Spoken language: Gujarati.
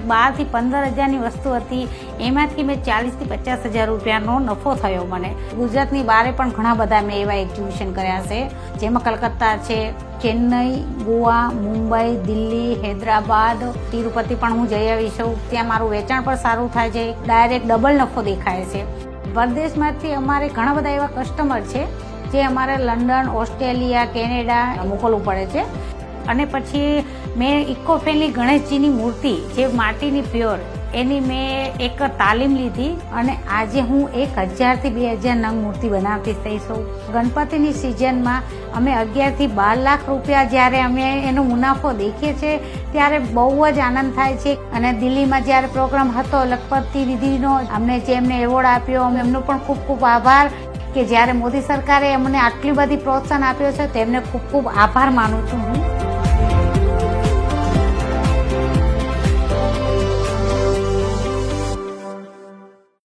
કોઈ બારથી પંદર હજારની વસ્તુ હતી. એમાંથી મેં ચાલીસથી પચાસ હજાર રૂપિયાનો નફો થયો મને. ગુજરાતની બહારે પણ ઘણા બધા મેં એવા એક્ઝિબિશન કર્યા છે. જેમાં કલકત્તા છે, ચેન્નઈ, ગોવા, મુંબઈ, દિલ્હી, હૈદરાબાદ, તિરુપતિ પણ હું જઈ આવી છું. ત્યાં મારું વેચાણ પણ સારું થાય છે. ડાયરેક્ટ ડબલ નફો દેખાય છે. પરદેશમાંથી અમારે ઘણા બધા એવા કસ્ટમર છે જે અમારે લંડન, ઓસ્ટ્રેલિયા, કેનેડા મોકલવું પડે છે. અને પછી મેં ઇકો ફ્રેન્ડલી ગણેશજીની મૂર્તિ, જે માટીની પ્યોર, એની મેં એક તાલીમ લીધી અને આજે હું એક હજારથી બે હજાર નંગ મૂર્તિ બનાવતી થઈ છું. ગણપતિની સિઝનમાં અમે અગિયારથી બાર લાખ રૂપિયા જ્યારે અમે એનો મુનાફો દેખીએ છીએ, ત્યારે બહુ જ આનંદ થાય છે. અને દિલ્હીમાં જ્યારે પ્રોગ્રામ હતો લખપતિ દીદીનો અમને જે એમને એવોર્ડ આપ્યો, અમે એમનો પણ ખૂબ ખૂબ આભાર કે જ્યારે મોદી સરકારે અમને આટલી બધી પ્રોત્સાહન આપ્યો છે, તેમને ખૂબ ખૂબ આભાર માનું છું હું. Thank you